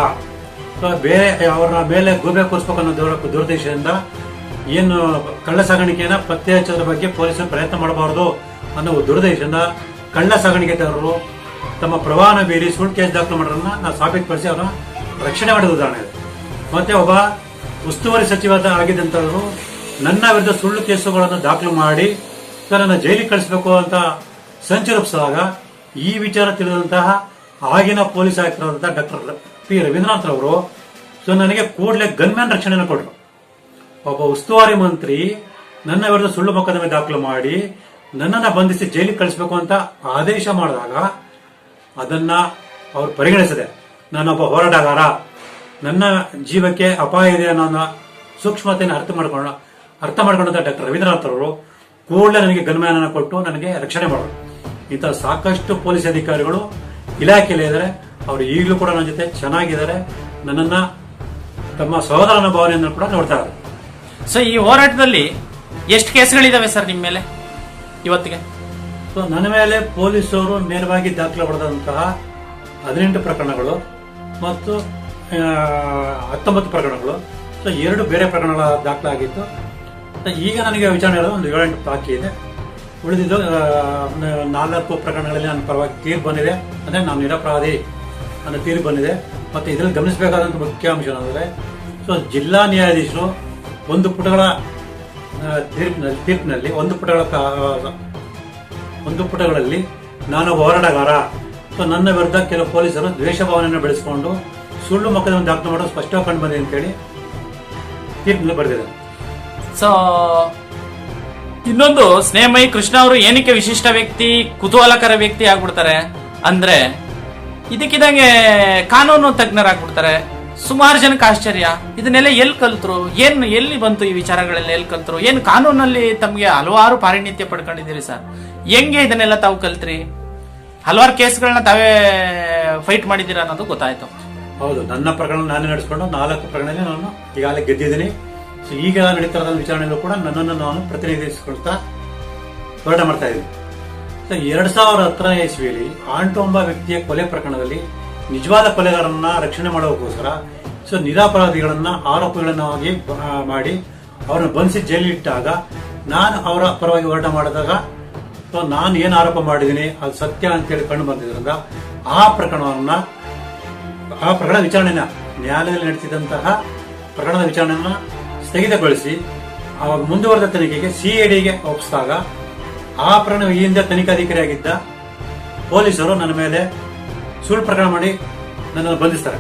Speaker 2: ಬೇರೆ ಅವರ ಮೇಲೆ ಗೂಬೆ ಕೊರಿಸ್ಬೇಕನ್ನೋ ದುರ- ದುರುದ್ದೇಶದಿಂದ ಏನು ಕಳ್ಳ ಸಾಗಾಣಿಕೆಯನ್ನ ಪತ್ತೆ ಹಚ್ಚೋದ್ರ ಬಗ್ಗೆ ಪೊಲೀಸರು ಪ್ರಯತ್ನ ಮಾಡಬಾರದು ಅನ್ನೋ ದುರುದ್ದೇಶದಿಂದ ಕಳ್ಳ ಸಾಗಾಣಿಕೆದಾರರು ತಮ್ಮ ಪ್ರವಾಹನ ಬೀರಿ ಸುಳ್ಳು ಕೇಸ್ ದಾಖಲು ಮಾಡೋದನ್ನ ನಾವು ಸಾಬೀತುಪಡಿಸಿ ಅವರ ರಕ್ಷಣೆ ಮಾಡಿದ ಉದಾಹರಣೆ ಇದೆ ಮತ್ತೆ ಒಬ್ಬ ಉಸ್ತುವಾರಿ ಸಚಿವ ಆಗಿದ್ದಂಥವರು ನನ್ನ ವಿರುದ್ಧ ಸುಳ್ಳು ಕೇಸುಗಳನ್ನು ದಾಖಲು ಮಾಡಿ ಸೊ ನನ್ನ ಜೈಲಿಗೆ ಕಳಿಸಬೇಕು ಅಂತ ಸಂಚು ರೂಪಿಸಿದಾಗ ಈ ವಿಚಾರ ತಿಳಿದಂತಹ ಆಗಿನ ಪೊಲೀಸ್ ಆಯುಕ್ತರಾದಂತಹ ಡಾಕ್ಟರ್ ಪಿ ರವೀಂದ್ರನಾಥ್ ಅವರು ಸೊ ನನಗೆ ಕೂಡಲೇ ಗನ್ಮ್ಯಾನ್ ರಕ್ಷಣೆಯನ್ನು ಕೊಟ್ಟರು. ಒಬ್ಬ ಉಸ್ತುವಾರಿ ಮಂತ್ರಿ ನನ್ನ ವಿರುದ್ಧ ಸುಳ್ಳು ಮೊಕದ್ದಮೆ ದಾಖಲು ಮಾಡಿ ನನ್ನನ್ನು ಬಂಧಿಸಿ ಜೈಲಿಗೆ ಕಳಿಸಬೇಕು ಅಂತ ಆದೇಶ ಮಾಡಿದಾಗ ಅದನ್ನ ಅವರು ಪರಿಗಣಿಸಿದೆ. ನಾನೊಬ್ಬ ಹೋರಾಟಗಾರ. ನನ್ನ ಜೀವಕ್ಕೆ ಅಪಾಯ ಇದೆ ಅನ್ನೋ ಸೂಕ್ಷ್ಮತೆಯನ್ನು ಅರ್ಥ ಮಾಡ್ಕೊಂಡು ಅರ್ಥ ಮಾಡ್ಕೊಂಡಂತ ಡಾಕ್ಟರ್ ರವೀಂದ್ರನಾಥ್ ಅವರು ಕೂಡಲೇ ನನಗೆ ಗನ್ಮ್ಯಾನನ್ನು ಕೊಟ್ಟು ನನಗೆ ರಕ್ಷಣೆ ಮಾಡೋರು ಇಂಥ ಸಾಕಷ್ಟು ಪೊಲೀಸ್ ಅಧಿಕಾರಿಗಳು ಇಲಾಖೆಯಲ್ಲಿ ಇದ್ದಾರೆ. ಅವರು ಈಗಲೂ ಕೂಡ ನನ್ನ ಜೊತೆ ಚೆನ್ನಾಗಿದ್ದಾರೆ. ನನ್ನನ್ನ ತಮ್ಮ ಸಹೋದರನ ಭಾವನೆಯನ್ನು ಕೂಡ ನೋಡ್ತಾ ಇದ್ದಾರೆ.
Speaker 1: ಸೊ ಈ ಹೋರಾಟದಲ್ಲಿ ಎಷ್ಟು ಕೇಸ್ಗಳಿದಾವೆ ಸರ್ ನಿಮ್ಮ ಮೇಲೆ ಇವತ್ತಿಗೆ?
Speaker 2: ಸೊ ನನ್ನ ಮೇಲೆ ಪೊಲೀಸರು ನೇರವಾಗಿ ದಾಖಲೆ ಹೊಡೆದಂತಹ ಹದಿನೆಂಟು ಪ್ರಕರಣಗಳು. ಮತ್ತು ಹತ್ತೊಂಬತ್ತು ಪ್ರಕರಣಗಳು. ಸೊ ಎರಡು ಬೇರೆ ಪ್ರಕರಣಗಳ ದಾಖಲಾಗಿತ್ತು ಈಗ ನನಗೆ ವಿಚಾರಣೆ ಇರೋದು ಒಂದು ಏಳೆಂಟು ಬಾಕಿ ಇದೆ. ಉಳಿದಿದ್ದು ಒಂದು ನಾಲ್ಕು ಪ್ರಕರಣಗಳಲ್ಲಿ ನನ್ನ ಪರವಾಗಿ ತೀರ್ಪು ಬಂದಿದೆ. ಅಂದರೆ ನಾನು ನಿರಪರಾಧಿ ಅನ್ನೋ ತೀರ್ಪು ಬಂದಿದೆ. ಮತ್ತು ಇದರಲ್ಲಿ ಗಮನಿಸಬೇಕಾದಂಥ ಮುಖ್ಯ ಅಂಶ ಏನಂದರೆ ಸೊ ಜಿಲ್ಲಾ ನ್ಯಾಯಾಧೀಶರು ಒಂದು ಪುಟಗಳ ತೀರ್ಪಿನಲ್ಲಿ ತೀರ್ಪಿನಲ್ಲಿ ಒಂದು ಪುಟಗಳ ಒಂದು ಪುಟಗಳಲ್ಲಿ ನಾನು ಹೋರಾಟಗಾರ ಸೊ ನನ್ನ ವಿರುದ್ಧ ಕೆಲವು ಪೊಲೀಸರು ದ್ವೇಷ ಭಾವನೆಯನ್ನು ಬೆಳೆಸಿಕೊಂಡು ಸುಳ್ಳು ಮೊಕದ್ದಮೆ ದಾಖಲು ಮಾಡೋದು ಸ್ಪಷ್ಟವಾಗಿ ಕಂಡು ಬಂದಿದೆ ಅಂತೇಳಿ ತೀರ್ಪಿನಲ್ಲಿ ಬರೆದಿದೆ
Speaker 1: ಸೊ ಇನ್ನೊಂದು ಸ್ನೇಹಮಯಿ ಕೃಷ್ಣ ಅವರು ಏನಕ್ಕೆ ವಿಶಿಷ್ಟ ವ್ಯಕ್ತಿ, ಕುತೂಹಲಕರ ವ್ಯಕ್ತಿ ಆಗ್ಬಿಡ್ತಾರೆ ಅಂದ್ರೆ ಇದಕ್ಕಿದಂಗೆ ಕಾನೂನು ತಜ್ಞರಾಗ್ಬಿಡ್ತಾರೆ. ಸುಮಾರು ಜನಕ್ಕೆ ಆಶ್ಚರ್ಯ. ಇದನ್ನೆಲ್ಲ ಎಲ್ಲಿ ಕಲ್ತರು? ಏನ್ ಎಲ್ಲಿ ಬಂತು ಈ ವಿಚಾರಗಳೆಲ್ಲ ಎಲ್ಲಿ ಕಲ್ತರು? ಏನು ಕಾನೂನಲ್ಲಿ ತಮಗೆ ಹಲವಾರು ಪಾರಿಣಿತ್ಯ ಪಡ್ಕೊಂಡಿದ್ದೀರಿ ಸರ್? ಹೆಂಗೆ ಇದನ್ನೆಲ್ಲ ತಾವು ಕಲ್ತ್ರಿ? ಹಲವಾರು ಕೇಸ್ಗಳನ್ನ ತಾವೇ ಫೈಟ್ ಮಾಡಿದ್ದೀರಾ ಅನ್ನೋದು ಗೊತ್ತಾಯ್ತು.
Speaker 2: ಹೌದು, ನನ್ನ ಪ್ರಕರಣ ನಾನೇ ನಡೆಸ್ಕೊಂಡು ನಾಲ್ಕು ಪ್ರಕರಣದಲ್ಲಿ ನಾನು ಈಗಾಗಲೇ ಗೆದ್ದಿದ್ದೀನಿ. ಸೊ ಈಗ ನಡೀತಾ ವಿಚಾರಣೆಗಳು ಕೂಡ ನನ್ನನ್ನು ನಾನು ಪ್ರತಿನಿಧಿಸಿಕೊಳ್ತಾ ಹೋರಾಟ ಮಾಡ್ತಾ ಇದ್ದೀನಿ. ಸೊ ಎರಡ್ ಸಾವಿರದ ಹತ್ತನೇ ಇಸ್ವಿಯಲ್ಲಿ ಎಂಬ ವ್ಯಕ್ತಿಯ ಕೊಲೆ ಪ್ರಕರಣದಲ್ಲಿ ನಿಜವಾದ ಕೊಲೆಗಾರರನ್ನ ರಕ್ಷಣೆ ಮಾಡೋಕ್ಕೋಸ್ಕರ ಸೊ ನಿರಾಪರಾಧಿಗಳನ್ನ ಆರೋಪಿಗಳನ್ನಾಗಿ ಮಾಡಿ ಅವರನ್ನು ಬಂಧಿಸಿ ಜೈಲಿಟ್ಟಾಗ ನಾನು ಅವರ ಪರವಾಗಿ ಹೋರಾಟ ಮಾಡಿದಾಗ ಸೊ ನಾನು ಏನು ಆರೋಪ ಮಾಡಿದ್ದೀನಿ, ಅದು ಸತ್ಯ ಅಂತೇಳಿ ಕಂಡು ಬಂದಿದ್ರಿಂದ ಆ ಪ್ರಕರಣವನ್ನ, ಆ ಪ್ರಕರಣ ವಿಚಾರಣೆನ ನ್ಯಾಯಾಲಯದಲ್ಲಿ ನಡೆಸಿದಂತಹ ಪ್ರಕರಣದ ವಿಚಾರಣೆಯನ್ನ ಸ್ಥಗಿತಗೊಳಿಸಿ ಅವಾಗ ಮುಂದುವರೆದ ತನಿಖೆಗೆ ಸಿಐಡಿಗೆ ಒಪ್ಪಿಸಿದಾಗ ಆ ಪ್ರಕರಣ ಈ ಹಿಂದೆ ತನಿಖಾಧಿಕಾರಿಯಾಗಿದ್ದ ಪೊಲೀಸರು ನನ್ನ ಮೇಲೆ ಸುಳ್ಳು ಪ್ರಕರಣ ಮಾಡಿ ನನ್ನನ್ನು ಬಂಧಿಸ್ತಾರೆ.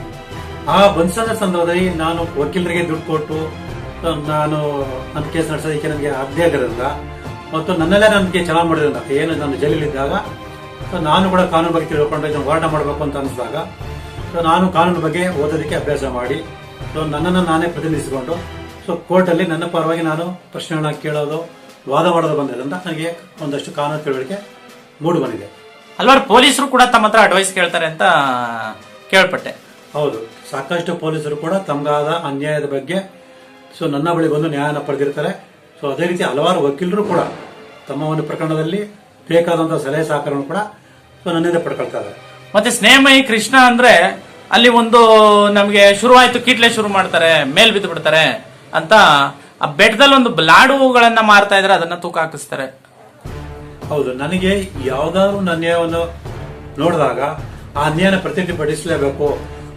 Speaker 2: ಆ ಬಂಧಿಸದ ಸಂದರ್ಭದಲ್ಲಿ ನಾನು ವಕೀಲರಿಗೆ ದುಡ್ಡು ಕೊಟ್ಟು, ನಾನು ನನ್ನ ಕೇಸ್ ನಡೆಸೋದಕ್ಕೆ ನನಗೆ ಅರ್ಧೆ ಆಗಿರೋದ್ರಿಂದ ಮತ್ತು ನನ್ನಲ್ಲೇ ನನಗೆ ಚಲಾ ಮಾಡಿದ್ರಿಂದ ಏನು ನಾನು ಜೈಲಲ್ಲಿದ್ದಾಗ ಸೊ ನಾನು ಕೂಡ ಕಾನೂನು ಬಗ್ಗೆ ತಿಳ್ಕೊಂಡು ಇದನ್ನು ಹೋರಾಟ ಮಾಡಬೇಕು ಅಂತ ಅನಿಸಿದಾಗ ಸೊ ನಾನು ಕಾನೂನು ಬಗ್ಗೆ ಓದೋದಕ್ಕೆ ಅಭ್ಯಾಸ ಮಾಡಿ ಸೊ ನನ್ನನ್ನು ನಾನೇ ಪ್ರತಿನಿಧಿಸಿಕೊಂಡು ಸೊ ಕೋರ್ಟಲ್ಲಿ ನನ್ನ ಪರವಾಗಿ ನಾನು ಪ್ರಶ್ನೆಗಳನ್ನ ಕೇಳೋದು ವಾದ ಮಾಡೋದು ಅಂತ ನನಗೆ ಒಂದಷ್ಟು ಕಾನೂನು ತಿಳುವಳಿಕೆ ಮೂಡು ಬಂದಿದೆ.
Speaker 1: ಹಲವಾರು ಪೊಲೀಸರು ಕೂಡ ತಮ್ಮ ಹತ್ರ ಅಡ್ವೈಸ್ ಕೇಳ್ತಾರೆ ಅಂತ ಕೇಳ್ಪಟ್ಟೆ.
Speaker 2: ಹೌದು. ಸಾಕಷ್ಟು ಪೊಲೀಸರು ಕೂಡ ತಮಗಾದ ಅನ್ಯಾಯದ ಬಗ್ಗೆ ಸೊ ನನ್ನ ಬಳಿ ಬಂದು ನ್ಯಾಯನ ಪಡೆದಿರ್ತಾರೆ. ಸೊ ಅದೇ ರೀತಿ ಹಲವಾರು ವಕೀಲರು ಕೂಡ ತಮ್ಮ ಒಂದು ಪ್ರಕರಣದಲ್ಲಿ ಬೇಕಾದಂತಹ ಸಲಹೆ ಸಹಕಾರವನ್ನು ಕೂಡ ನನ್ನಿಂದ ನನ್ನಿಂದ ಇದ್ದಾರೆ.
Speaker 1: ಮತ್ತೆ ಸ್ನೇಹಮಯಿ ಕೃಷ್ಣ ಅಂದ್ರೆ ಅಲ್ಲಿ ಒಂದು ನಮಗೆ ಶುರುವಾಯ್ತು ಕೀಟ್ಲೆ ಶುರು ಮಾಡ್ತಾರೆ ಮೇಲ್ ಬಿದ್ದು ಬಿಡ್ತಾರೆ ಅಂತ ಆ ಬೆಟ್ಟದಲ್ಲಿ ಒಂದು ಲಾಡುಗಳನ್ನ ಮಾರ್ತಾ ಇದ್ರೆ ಅದನ್ನ ತೂಕ ಹಾಕಿಸ್ತಾರೆ.
Speaker 2: ಹೌದು ನನಗೆ ಯಾವ್ದಾದ್ರು ಅನ್ಯಾಯವನ್ನು ನೋಡಿದಾಗ ಆ ಅನ್ಯಾಯನ ಪ್ರತಿನಿಧಿಪಡಿಸಲೇಬೇಕು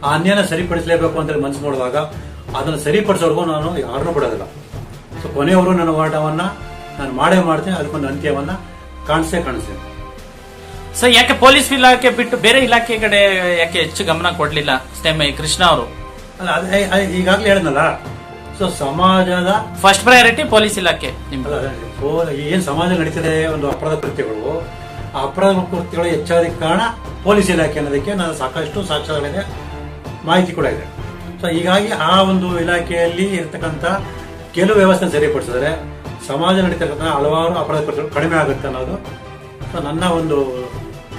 Speaker 2: ಆ ಅನ್ಯಾಯನ ಸರಿಪಡಿಸಲೇಬೇಕು ಅಂತ ಮನಸ್ಸು ನೋಡಿದಾಗ ಅದನ್ನು ಸರಿಪಡಿಸೋರ್ಗು ನಾನು ಯಾರನ್ನೂ ಬಿಡೋದಿಲ್ಲ. ಸೊ ಕೊನೆಯವರು ನನ್ನ ಹೋರಾಟವನ್ನ ನಾನು ಮಾಡೇ ಮಾಡ್ತೀನಿ ಅದಕ್ಕೊಂದು ಅಂತ್ಯವನ್ನ ಕಾಣಿಸೇ ಕಾಣಿಸ್ತೇನೆ
Speaker 1: ಸೊ ಯಾಕೆ ಪೊಲೀಸ್ ಇಲಾಖೆ ಬಿಟ್ಟು ಬೇರೆ ಇಲಾಖೆ ಕಡೆ ಯಾಕೆ ಹೆಚ್ಚು ಗಮನ ಕೊಡ್ಲಿಲ್ಲ ಐ ಕೃಷ್ಣ ಅವರು?
Speaker 2: ಅಲ್ಲ ಅದೇ ಈಗಾಗಲೇ ಹೇಳಿದ್ನಲ್ಲ? ಸೊ ಸಮಾಜದ
Speaker 1: ಫಸ್ಟ್ ಪ್ರಯಾರಿಟಿ ಪೊಲೀಸ್ ಇಲಾಖೆ
Speaker 2: ಏನ್ ಸಮಾಜ ನಡೀತದೆ ಒಂದು ಅಪರಾಧ ಕೃತ್ಯಗಳು ಆ ಅಪರಾಧ ಕೃತ್ಯಗಳು ಹೆಚ್ಚಾದ ಕಾರಣ ಪೊಲೀಸ್ ಇಲಾಖೆ ಅನ್ನೋದಕ್ಕೆ ನಾನು ಸಾಕಷ್ಟು ಸಾಕ್ಷ್ಯಗಳಿದೆ ಮಾಹಿತಿ ಕೂಡ ಇದೆ. ಸೊ ಹೀಗಾಗಿ ಆ ಒಂದು ಇಲಾಖೆಯಲ್ಲಿ ಇರತಕ್ಕಂಥ ಕೆಲವು ವ್ಯವಸ್ಥೆ ಸರಿಪಡಿಸಿದ್ರೆ ಸಮಾಜ ನಡೀತಕ್ಕಂಥ ಹಲವಾರು ಅಪರಾಧ ಕಡಿಮೆ ಆಗುತ್ತೆ ಅನ್ನೋದು ಸೊ ನನ್ನ ಒಂದು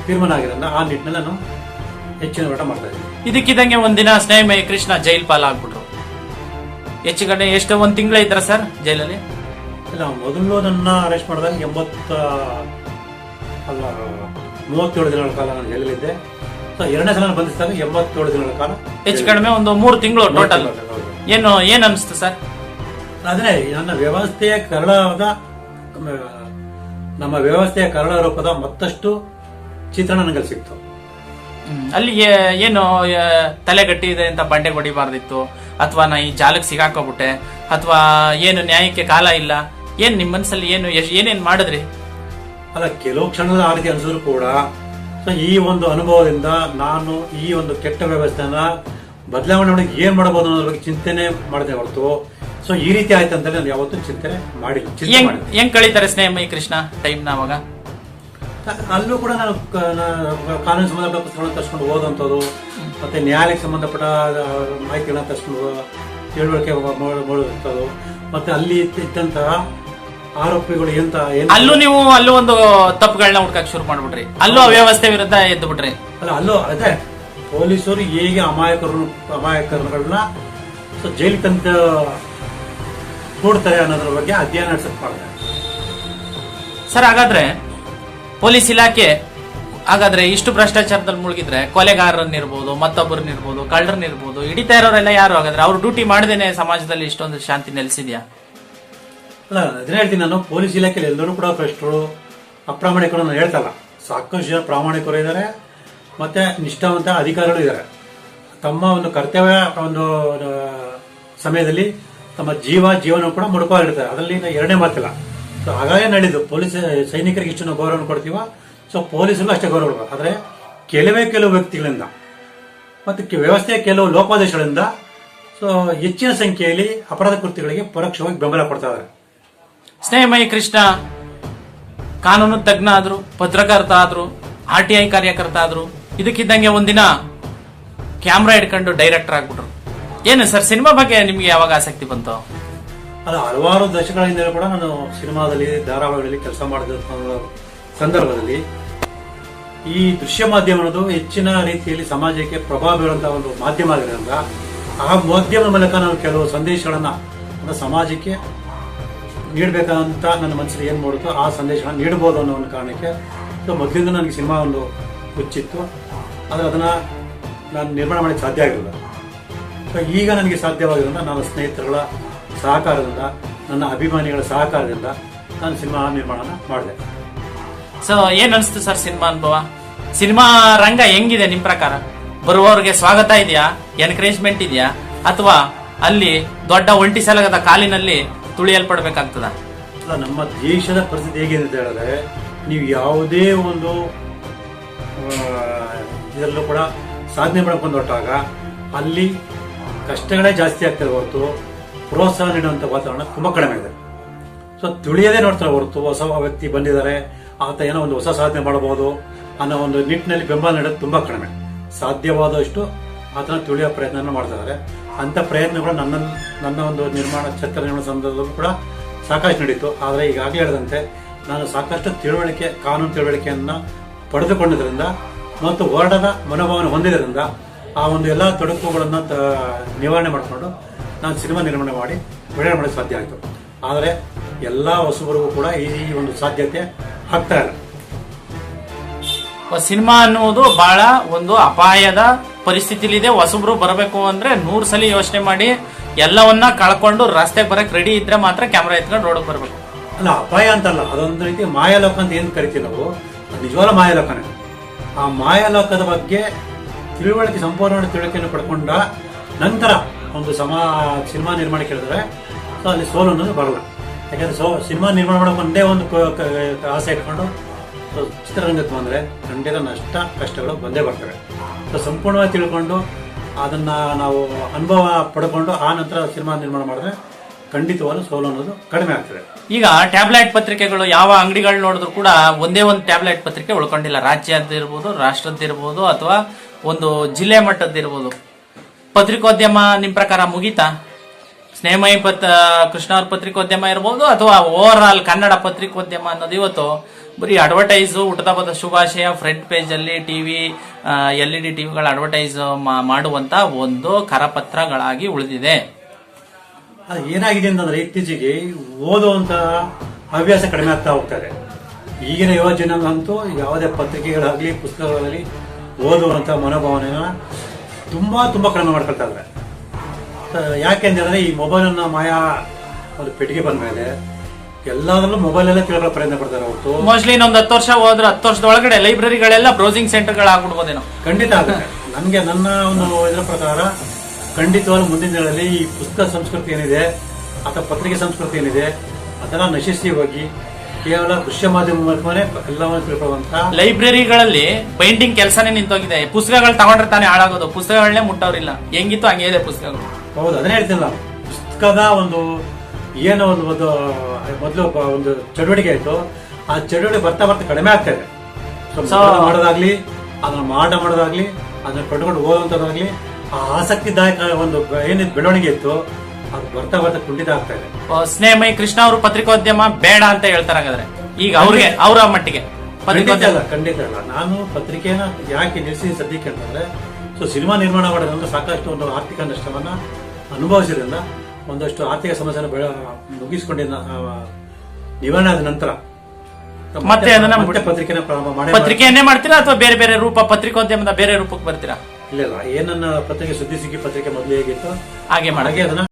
Speaker 2: ತೀರ್ಮಾನ ಆಗಿರೋದ್ರಿಂದ ಆ ನಿಟ್ಟಿನಲ್ಲಿ ನಾನು ಹೆಚ್ಚಿನ ಹೋರಾಟ ಮಾಡ್ತಾ ಇದ್ದೀನಿ.
Speaker 1: ಇದಕ್ಕಿದಂಗೆ ಒಂದಿನ ಸ್ನೇಹಮಯ ಕೃಷ್ಣ ಜೈಲ್ ಪಾಲಾಗ್ಬಿಟ್ರು. ಹೆಚ್ಚು ಕಡೆ ಎಷ್ಟು ಒಂದು ತಿಂಗಳ ಇದ್ರ ಸರ್ ಜೈಲಲ್ಲಿ?
Speaker 2: ಇಲ್ಲ ಮೊದಲು ನನ್ನ ಅರೆಸ್ಟ್ ಮಾಡಿದಾಗ ಎಂಬತ್ತ ಅಲ್ಲ ಮೂವತ್ತೇಳು ದಿನಗಳ ಕಾಲ ನಾನು ಜೈಲಲ್ಲಿದ್ದೆ ಸೊ ಎರಡನೇ ಸಲ ಬಂಧಿಸಿದಾಗ ಎಂಬತ್ತೇಳು ದಿನಗಳ ಕಾಲ
Speaker 1: ಹೆಚ್ಚು ಕಡಿಮೆ ಒಂದು ಮೂರು ತಿಂಗಳು ಟೋಟಲ್
Speaker 2: ಏನು
Speaker 1: ಏನು ಏನ್ ಅನಿಸ್ತು ಸರ್?
Speaker 2: ಆದ್ರೆ ನನ್ನ ವ್ಯವಸ್ಥೆಯ ಕರಳಾದ ನಮ್ಮ ವ್ಯವಸ್ಥೆಯ ಕರಳ ರೂಪದ ಮತ್ತಷ್ಟು ಚಿತ್ರಣ ನನಗೆ ಸಿಕ್ತು.
Speaker 1: ಅಲ್ಲಿ ಏನು ತಲೆ ತಲೆಗಟ್ಟಿ ಇದೆ ಅಂತ ಬಂಡೆ ಹೊಡಿಬಾರ್ದಿತ್ತು ಅಥವಾ ನಾ ಈ ಜಾಲಕ್ಕೆ ಸಿಗಾಕೋಬಿಟ್ಟೆ ಅಥವಾ ಏನು ನ್ಯಾಯಕ್ಕೆ ಕಾಲ ಇಲ್ಲ ಏನು ನಿಮ್ಮ ಮನಸ್ಸಲ್ಲಿ ಏನು ಏನೇನು ಮಾಡಿದ್ರಿ
Speaker 2: ಅಲ್ಲ ಕೆಲವು ಕ್ಷಣದ ಆರತಿ ರೀತಿ ಅನಿಸಿದ್ರು ಕೂಡ ಸೊ ಈ ಒಂದು ಅನುಭವದಿಂದ ನಾನು ಈ ಒಂದು ಕೆಟ್ಟ ವ್ಯವಸ್ಥೆನ ಬದಲಾವಣೆ ಏನು ಏನ್ ಮಾಡಬಹುದು ಅನ್ನೋದ್ರ ಬಗ್ಗೆ ಚಿಂತನೆ ಮಾಡಿದೆ ಹೊರತು ಸೊ ಈ ರೀತಿ ಆಯ್ತು ಅಂತ ನಾನು ಯಾವತ್ತೂ ಚಿಂತನೆ ಮಾಡಿ ಚಿಂತೆ
Speaker 1: ಹೆಂಗ್
Speaker 2: ಮಾಡಿಲ್ಲ.
Speaker 1: ಹೆಂಗ್ ಕಳೀತಾರೆ ಸ್ನೇಹಮಯಿ ಕೃಷ್ಣ ಟೈಮ್ ಅವಾಗ
Speaker 2: ಅಲ್ಲೂ ಕೂಡ ನಾನು ಕ- ಕಾನೂನು ಸಂಬಂಧಪಟ್ಟ ಪುಸ್ತಕಗಳನ್ನ ತರ್ಸ್ಕೊಂಡು ಓದುವಂಥದ್ದು ಮತ್ತೆ ನ್ಯಾಯಾಲಯಕ್ಕೆ ಸಂಬಂಧಪಟ್ಟ ಆ, ಮಾಹಿತಿಗಳನ್ನ ತರ್ಸ್ಕೊಂಡು ತಿಳುವಳಿಕೆ ಮಾಡುವಂಥದ್ದು ಮತ್ತೆ ಅಲ್ಲಿ ಇದ್ದ- ಇದ್ದಂತಹ ಆರೋಪಿಗಳು ಎಂತ ಏನ್
Speaker 1: ಅಲ್ಲೂ ನೀವು ಅಲ್ಲೂ ಒಂದು ತಪ್ಪುಗಳನ್ನ ಹುಡ್ಕಕ್ ಶುರು ಮಾಡ್ಬಿಟ್ರಿ. ಅಲ್ಲೂ ಅವ್ಯವಸ್ಥೆ ವಿರುದ್ಧ ಎದ್ದು ಬಿಟ್ರಿ.
Speaker 2: ಅಲ್ಲ ಅಲ್ಲೂ ಅದೇ ಪೊಲೀಸರು ಹೇಗೆ ಅಮಾಯಕರು ಅಮಾಯಕರುಗಳನ್ನ ಸೊ ಜೈಲಿಗೆ ತಂದು ಕೂಡ್ತಾರೆ ಅನ್ನೋದ್ರ ಬಗ್ಗೆ ಅಧ್ಯಯನ ನಡೆಸಕ್
Speaker 1: ಸರ್ ಹಾಗಾದ್ರೆ ಪೊಲೀಸ್ ಇಲಾಖೆ ಹಾಗಾದ್ರೆ ಇಷ್ಟು ಭ್ರಷ್ಟಾಚಾರದಲ್ಲಿ ಮುಳುಗಿದ್ರೆ ಕೊಲೆಗಾರರನ್ನಿರ್ಬೋದು ಮತ್ತೊಬ್ಬರನ್ನಿರ್ಬೋದು ಕಳ್ಳರನ್ನಿರ್ಬೋದು ಹಿಡಿತಾ ಇರೋರೆಲ್ಲ ಯಾರು? ಹಾಗಾದ್ರೆ ಅವ್ರು ಡ್ಯೂಟಿ ಮಾಡದೇನೆ ಸಮಾಜದಲ್ಲಿ ಇಷ್ಟೊಂದು ಶಾಂತಿ ನೆಲೆಸಿದ್ಯಾ?
Speaker 2: ಅಲ್ಲ ಅದನ್ನ ಹೇಳ್ತೀನಿ ನಾನು ಪೊಲೀಸ್ ಇಲಾಖೆಯಲ್ಲಿ ಎಲ್ಲರೂ ಕೂಡ ಭ್ರಷ್ಟರು ಅಪ್ರಾಮಾಣಿಕರು ನಾನು ಹೇಳ್ತಲ್ಲ. ಸಾಕಷ್ಟು ಜನ ಪ್ರಾಮಾಣಿಕರು ಇದ್ದಾರೆ ಮತ್ತೆ ನಿಷ್ಠಾವಂತ ಅಧಿಕಾರಿಗಳು ಇದ್ದಾರೆ. ತಮ್ಮ ಒಂದು ಕರ್ತವ್ಯ ಒಂದು ಸಮಯದಲ್ಲಿ ತಮ್ಮ ಜೀವ ಜೀವನ ಕೂಡ ಮುಡುಪಾಗಿರ್ತಾರೆ ಅದರಲ್ಲಿ ಎರಡನೇ ಮಾತಿಲ್ಲ. ಸೊ ಹಾಗಾಗಿ ನಡೆದು. ಪೊಲೀಸ್, ಸೈನಿಕರಿಗೆ ಇಷ್ಟು ನಾವು ಗೌರವ ಕೊಡ್ತೀವ? ಸೊ ಪೊಲೀಸರು ಅಷ್ಟೇ ಗೌರವ ಕೊಡ್ಬೇಕು. ಆದರೆ, ಕೆಲವೇ ಕೆಲವು ವ್ಯಕ್ತಿಗಳಿಂದ ಮತ್ತು ವ್ಯವಸ್ಥೆಯ ಕೆಲವು ಲೋಪೋದೇಶಗಳಿಂದ ಸೊ ಹೆಚ್ಚಿನ ಸಂಖ್ಯೆಯಲ್ಲಿ ಅಪರಾಧ ಕೃತ್ಯಗಳಿಗೆ ಪರೋಕ್ಷವಾಗಿ ಬೆಂಬಲ ಕೊಡ್ತಾ ಇದ್ದಾರೆ.
Speaker 1: ಸ್ನೇಹಮಯಿ ಕೃಷ್ಣ, ಕಾನೂನು ತಜ್ಞ ಆದ್ರು, ಪತ್ರಕರ್ತ ಆದ್ರು, ಆರ್ ಟಿ ಐ ಕಾರ್ಯಕರ್ತ ಆದ್ರು, ಇದಕ್ಕಿದ್ದಂಗೆ ಒಂದಿನ ಕ್ಯಾಮ್ರಾ ಹಿಡ್ಕೊಂಡು ಡೈರೆಕ್ಟರ್ ಆಗ್ಬಿಟ್ರು. ಏನು ಸರ್, ಸಿನಿಮಾ ಬಗ್ಗೆ ನಿಮ್ಗೆ ಯಾವಾಗ ಆಸಕ್ತಿ ಬಂತು?
Speaker 2: ಅದು ಹಲವಾರು ದಶಕಗಳಿಂದ ಕೂಡ ನಾನು ಸಿನಿಮಾದಲ್ಲಿ ಧಾರಾವಾಹಿಗಳಲ್ಲಿ ಕೆಲಸ ಮಾಡಿದ ಸಂದರ್ಭದಲ್ಲಿ. ಈ ದೃಶ್ಯ ಮಾಧ್ಯಮ ಅನ್ನೋದು ಹೆಚ್ಚಿನ ರೀತಿಯಲ್ಲಿ ಸಮಾಜಕ್ಕೆ ಪ್ರಭಾವ ಬೀರುವಂತಹ ಒಂದು ಮಾಧ್ಯಮ ಆಗಿರೋದ್ರಿಂದ, ಆ ಮಾಧ್ಯಮದ ಮೂಲಕ ನಾನು ಕೆಲವು ಸಂದೇಶಗಳನ್ನ ಸಮಾಜಕ್ಕೆ ನೀಡಬೇಕಂತ ನನ್ನ ಮನಸ್ಸಲ್ಲಿ ಏನು ಮಾಡುತ್ತೋ ಆ ಸಂದೇಶಗಳನ್ನ ನೀಡಬಹುದು ಅನ್ನೋ ಒಂದು ಕಾರಣಕ್ಕೆ ಸೊ ಮೊದಲಿಂದ ನನಗೆ ಸಿನಿಮಾ ಒಂದು ಹುಚ್ಚಿತ್ತು. ಆದರೆ ಅದನ್ನ ನಾನು ನಿರ್ಮಾಣ ಮಾಡಕ್ಕೆ ಸಾಧ್ಯ ಆಗಿರಲಿಲ್ಲ. ಈಗ ನನಗೆ ಸಾಧ್ಯವಾಗಿರೋದ್ರಿಂದ ನನ್ನ ಸ್ನೇಹಿತರುಗಳ ಸಹಕಾರದಿಂದ ನನ್ನ ಅಭಿಮಾನಿಗಳ ಸಹಕಾರದಿಂದ ನಾನು ಸಿನಿಮಾ ನಿರ್ಮಾಣ ಮಾಡಿದೆ.
Speaker 1: ಸೊ ಏನ್ ಅನಿಸ್ತು ಸರ್ ಸಿನಿಮಾ ಅನುಭವ? ಸಿನಿಮಾ ರಂಗ ಹೆಂಗಿದೆ ನಿಮ್ ಪ್ರಕಾರ? ಬರುವವರಿಗೆ ಸ್ವಾಗತ ಇದೆಯಾ? ಎನ್ಕರೇಜ್ಮೆಂಟ್ ಇದೆಯಾ? ಅಥವಾ ಅಲ್ಲಿ ದೊಡ್ಡ ಒಂಟಿ ಸಲಗದ ಕಾಲಿನಲ್ಲಿ ತುಳಿಯಲ್ಪಡ್ಬೇಕಾಗ್ತದ?
Speaker 2: ನಮ್ಮ ದೇಶದ ಪರಿಸ್ಥಿತಿ ಹೇಗಿದೆ ಅಂತ ಹೇಳಿದ್ರೆ ನೀವು ಯಾವುದೇ ಒಂದು ಇದರಲ್ಲೂ ಕೂಡ ಸಾಧನೆ ಮಾಡ್ಕೊಂಡು ಹೊರಟಾಗ ಅಲ್ಲಿ ಕಷ್ಟಗಳೇ ಜಾಸ್ತಿ ಆಗ್ತಾರೆ ಹೊರತು, ಪ್ರೋತ್ಸಾಹ ನೀಡುವಂಥ ವಾತಾವರಣ ತುಂಬ ಕಡಿಮೆ ಇದೆ. ಸೊ ತಿಳಿಯದೇ ನೋಡ್ತಾರೆ ಹೊರತು, ಹೊಸ ವ್ಯಕ್ತಿ ಬಂದಿದ್ದಾರೆ, ಆತ ಏನೋ ಒಂದು ಹೊಸ ಸಾಧನೆ ಮಾಡಬಹುದು ಅನ್ನೋ ಒಂದು ನಿಟ್ಟಿನಲ್ಲಿ ಬೆಂಬಲ ನೀಡೋದು ತುಂಬ ಕಡಿಮೆ. ಸಾಧ್ಯವಾದಷ್ಟು ಆತನ ತಿಳಿಯೋ ಪ್ರಯತ್ನ ಮಾಡ್ತಾ ಇದ್ದಾರೆ. ಅಂತ ಪ್ರಯತ್ನಗಳು ನನ್ನ ನನ್ನ ಒಂದು ನಿರ್ಮಾಣ, ಛತ್ರ ನಿರ್ಮಾಣ ಸಂದರ್ಭದಲ್ಲೂ ಕೂಡ ಸಾಕಷ್ಟು ನಡೀತು. ಆದರೆ ಈಗಾಗಲೇ ಹೇಳಿದಂತೆ, ನಾನು ಸಾಕಷ್ಟು ತಿಳುವಳಿಕೆ, ಕಾನೂನು ತಿಳುವಳಿಕೆಯನ್ನು ಪಡೆದುಕೊಂಡಿದ್ದರಿಂದ ಮತ್ತು ಹೋರಾಟದ ಮನೋಭಾವನೆ ಹೊಂದಿದ್ದರಿಂದ ಆ ಒಂದು ಎಲ್ಲ ತೊಡಕುಗಳನ್ನು ನಿವಾರಣೆ ಮಾಡಿಕೊಂಡು ನಾನು ಸಿನಿಮಾ ನಿರ್ಮಾಣ ಮಾಡಿ ಬಿಡುಗಡೆ ಮಾಡಕ್ಕೆ ಸಾಧ್ಯ ಆಯಿತು. ಆದರೆ ಎಲ್ಲ ಹೊಸಬರಿಗೂ ಕೂಡ ಈ ಒಂದು ಸಾಧ್ಯತೆ ಹಾಕ್ತಾ ಇಲ್ಲ.
Speaker 1: ಸಿನಿಮಾ ಅನ್ನುವುದು ಬಹಳ ಒಂದು ಅಪಾಯದ ಪರಿಸ್ಥಿತಿಯಲ್ಲಿದೆ ಹೊಸಬ್ರು ಬರಬೇಕು ಅಂದ್ರೆ ನೂರು ಸಲ ಯೋಚನೆ ಮಾಡಿ ಎಲ್ಲವನ್ನ ಕಳ್ಕೊಂಡು ರಸ್ತೆಗೆ ಬರಕ್ ರೆಡಿ ಇದ್ರೆ ಮಾತ್ರ ಕ್ಯಾಮ್ರಾ ಎತ್ಕೊಂಡು ರೋಡ್ ಬರಬೇಕು.
Speaker 2: ಅಲ್ಲ ಅಪಾಯ ಅಂತಲ್ಲ ಅದೊಂದು ರೀತಿ ಮಾಯಾಲೋಕ ಅಂತ ಏನು ಕರಿತೀವಿ ನಾವು? ನಿಜವಾದ ಮಾಯಾಲೋಕನೇ. ಆ ಮಾಯಾಲೋಕದ ಬಗ್ಗೆ ತಿಳುವಳಿಕೆ ಸಂಪೂರ್ಣ ತಿಳುವಳಿಕೆಯನ್ನು ಪಡ್ಕೊಂಡ ನಂತರ ಒಂದು ಸಮ ಸಿನಿಮಾ ನಿರ್ಮಾಣ ಕೇಳಿದ್ರೆ ಸೊ ಅಲ್ಲಿ ಸೋಲು ಅನ್ನೋದು ಬರಲ್ಲ. ಯಾಕಂದ್ರೆ ಸೋ, ಸಿನಿಮಾ ನಿರ್ಮಾಣ ಮಾಡೋಕೆ ಒಂದೇ ಒಂದು ಆಸೆ ಇಟ್ಕೊಂಡು ಸೊ ಚಿತ್ರರಂಗಕ್ಕೆ ಬಂದರೆ ಖಂಡಿತ ನಷ್ಟ, ಕಷ್ಟಗಳು ಬಂದೇ ಬರ್ತವೆ. ಸೊ ಸಂಪೂರ್ಣವಾಗಿ ತಿಳ್ಕೊಂಡು ಅದನ್ನು ನಾವು ಅನುಭವ ಪಡ್ಕೊಂಡು ಆ ನಂತರ ಸಿನಿಮಾ ನಿರ್ಮಾಣ ಮಾಡಿದ್ರೆ ಖಂಡಿತವಾಗ್ಲೂ ಸೋಲು ಅನ್ನೋದು ಕಡಿಮೆ ಆಗ್ತದೆ.
Speaker 1: ಈಗ ಟ್ಯಾಬ್ಲೆಟ್ ಪತ್ರಿಕೆಗಳು ಯಾವ ಅಂಗಡಿಗಳು ನೋಡಿದ್ರು ಕೂಡ ಒಂದೇ ಒಂದು ಟ್ಯಾಬ್ಲೆಟ್ ಪತ್ರಿಕೆ ಉಳ್ಕೊಂಡಿಲ್ಲ. ರಾಜ್ಯದ್ದಿರ್ಬೋದು ರಾಷ್ಟ್ರದ್ದಿರ್ಬೋದು ಅಥವಾ ಒಂದು ಜಿಲ್ಲೆ ಮಟ್ಟದ್ದಿರ್ಬೋದು ಪತ್ರಿಕೋದ್ಯಮ ನಿಮ್ಮ ಪ್ರಕಾರ ಮುಗೀತಾ? ಸ್ನೇಹಮಯಿ ಪತ್ ಕೃಷ್ಣ ಅವ್ರ ಪತ್ರಿಕೋದ್ಯಮ ಇರ್ಬೋದು ಅಥವಾ ಓವರ್ ಆಲ್ ಕನ್ನಡ ಪತ್ರಿಕೋದ್ಯಮ ಅನ್ನೋದು ಇವತ್ತು ಬರೀ ಅಡ್ವರ್ಟೈಸು ಊಟದ ಪದ ಶುಭಾಶಯ ಫ್ರಂಟ್ ಪೇಜಲ್ಲಿ ಅಲ್ಲಿ ಟಿವಿ ಎಲ್ ಇ ಡಿ ಟಿವಿಗಳ ಅಡ್ವರ್ಟೈಸ್ ಮಾಡುವಂತ ಒಂದು ಕರಪತ್ರಗಳಾಗಿ ಉಳಿದಿದೆ.
Speaker 2: ಅದು ಏನಾಗಿದೆ ಅಂತಂದ್ರೆ ಇತ್ತೀಚೆಗೆ ಓದುವಂತ ಹವ್ಯಾಸ ಕಡಿಮೆ ಆಗ್ತಾ ಹೋಗ್ತಾರೆ ಈಗಿನ ಯುವ ಜನಂತೂ ಯಾವುದೇ ಪತ್ರಿಕೆಗಳಾಗಲಿ ಪುಸ್ತಕಗಳಲ್ಲಿ ಓದುವಂತ ಮನೋಭಾವನೆನ ತುಂಬ ತುಂಬ ಕಡಿಮೆ ಮಾಡ್ಕೊಳ್ತಾ ಇದ್ದಾರೆ ಯಾಕೆಂದ್ರೆ ಈ ಮೊಬೈಲ್ ಅನ್ನ ಮಾಯಾ ಒಂದು ಪೆಟ್ಟಿಗೆ ಬಂದ ಮೇಲೆ ಎಲ್ಲದರಲ್ಲೂ ಮೊಬೈಲ್ ಎಲ್ಲ ತಿಳ್ಕೊಳ್ಳೋ ಪ್ರಯತ್ನ ಪಡ್ತಾರೆ ಅವತ್ತು
Speaker 1: ಮೋಸ್ಟ್ಲಿ ಇನ್ನೊಂದು ಹತ್ತು ವರ್ಷ ಹೋದ್ರೆ ಹತ್ತು ವರ್ಷದ ಒಳಗಡೆ ಲೈಬ್ರರಿಗಳೆಲ್ಲ ಬ್ರೌಸಿಂಗ್ ಸೆಂಟರ್ಗಳು ಆಗ್ಬಿಡ್ಬೋದೇನೋ
Speaker 2: ಖಂಡಿತ ಆಗುತ್ತೆ. ನನಗೆ ನನ್ನ ಒಂದು ಇದರ ಪ್ರಕಾರ ಖಂಡಿತವಾಗ್ಲೂ ಮುಂದಿನ ದಿನಗಳಲ್ಲಿ ಈ ಪುಸ್ತಕ ಸಂಸ್ಕೃತಿ ಏನಿದೆ ಅಥವಾ ಪತ್ರಿಕೆ ಸಂಸ್ಕೃತಿ ಏನಿದೆ ಅದೆಲ್ಲ ನಶಿಸಿ ಹೋಗಿ ಕೇವಲ ದೃಶ್ಯ ಮಾಧ್ಯಮ ಮೂಲಕನೇ ಎಲ್ಲವನ್ನು ತಿಳ್ಕೊಳ್ಳುವಂತ
Speaker 1: ಲೈಬ್ರರಿಗಳಲ್ಲಿ ಪೈಂಟಿಂಗ್ ಕೆಲಸನೇ ನಿಂತೋಗಿದೆ. ಪುಸ್ತಕಗಳು ತಗೊಂಡ್ರೆ ತಾನೇ ಹಾಳಾಗೋದು. ಪುಸ್ತಕಗಳನ್ನೇ ಮುಟ್ಟೋರಿಲ್ಲ. ಹೆಂಗಿತ್ತು ಹಂಗೆ ಇದೆ ಪುಸ್ತಕಗಳು.
Speaker 2: ಹೌದು ಅದನ್ನೇ ಹೇಳ್ತೀನಿ ನಾನು. ಪುಸ್ತಕದ ಒಂದು ಏನೋ ಒಂದು ಒಂದು ಮೊದಲು ಒಂದು ಚಟುವಟಿಕೆ ಆಯ್ತು ಆ ಚಟುವಟಿಕೆ ಬರ್ತಾ ಬರ್ತಾ ಕಡಿಮೆ ಆಗ್ತಾ ಇದೆ. ಮಾಡೋದಾಗ್ಲಿ ಅದನ್ನ ಮಾರಾಟ ಮಾಡೋದಾಗ್ಲಿ ಅದನ್ನ ಪಡ್ಕೊಂಡು ಹೋಗುವಂತದಾಗ್ಲಿ ಆ ಆಸಕ್ತಿದಾಯಕ ಒಂದು ಏನಿದ್ ಬೆಳವಣಿಗೆ ಇತ್ತು ಅದು ಬರ್ತಾ ಬರ್ತಾ ಕುಂಠಿತ ಆಗ್ತಾ ಇದೆ.
Speaker 1: ಸ್ನೇಹಮಯಿ ಕೃಷ್ಣ ಅವರು ಪತ್ರಿಕೋದ್ಯಮ ಬೇಡ ಅಂತ ಹೇಳ್ತಾರೆ ಹಾಗಾದ್ರೆ. ಈಗ ಅವ್ರಿಗೆ ಅವರ ಮಟ್ಟಿಗೆ.
Speaker 2: ಖಂಡಿತ ಅಲ್ಲ ಖಂಡಿತ ಅಲ್ಲ. ನಾನು ಪತ್ರಿಕೆನ ಯಾಕೆ ನಿಲ್ಲಿಸಿ ಸದ್ಯಕ್ಕೆ ಅಂತಂದ್ರೆ ಸೊ ಸಿನಿಮಾ ನಿರ್ಮಾಣ ಮಾಡೋದ್ರಿಂದ ಸಾಕಷ್ಟು ಒಂದು ಆರ್ಥಿಕ ನಷ್ಟವನ್ನ ಅನುಭವಿಸಿದ್ರಿಂದ ಒಂದಷ್ಟು ಆರ್ಥಿಕ ಸಮಸ್ಯೆನ ಬೆಳ ಮುಗಿಸ್ಕೊಂಡಿದ್ದ ನಿವಾರಣೆ ಆದ ನಂತರ
Speaker 1: ಮತ್ತೆ ಅದನ್ನ
Speaker 2: ಮತ್ತೆ ಪತ್ರಿಕೆನ ಪ್ರಾರಂಭ ಮಾಡಿ
Speaker 1: ಪತ್ರಿಕೆಯನ್ನೇ ಮಾಡ್ತೀರಾ ಅಥವಾ ಬೇರೆ ಬೇರೆ ರೂಪ ಪತ್ರಿಕೋದ್ಯಮದ ಬೇರೆ ರೂಪಕ್ಕೆ ಬರ್ತೀರಾ?
Speaker 2: ಇಲ್ಲ ಇಲ್ಲ. ಏನನ್ನ ಪತ್ರಿಕೆ ಸುದ್ದಿ ಸಿಕ್ಕಿ ಪತ್ರಿಕೆ ಮೊದಲು ಹೇಗಿತ್ತು
Speaker 1: ಹಾಗೆ ಮಾಡಿ
Speaker 2: ಅದನ್ನ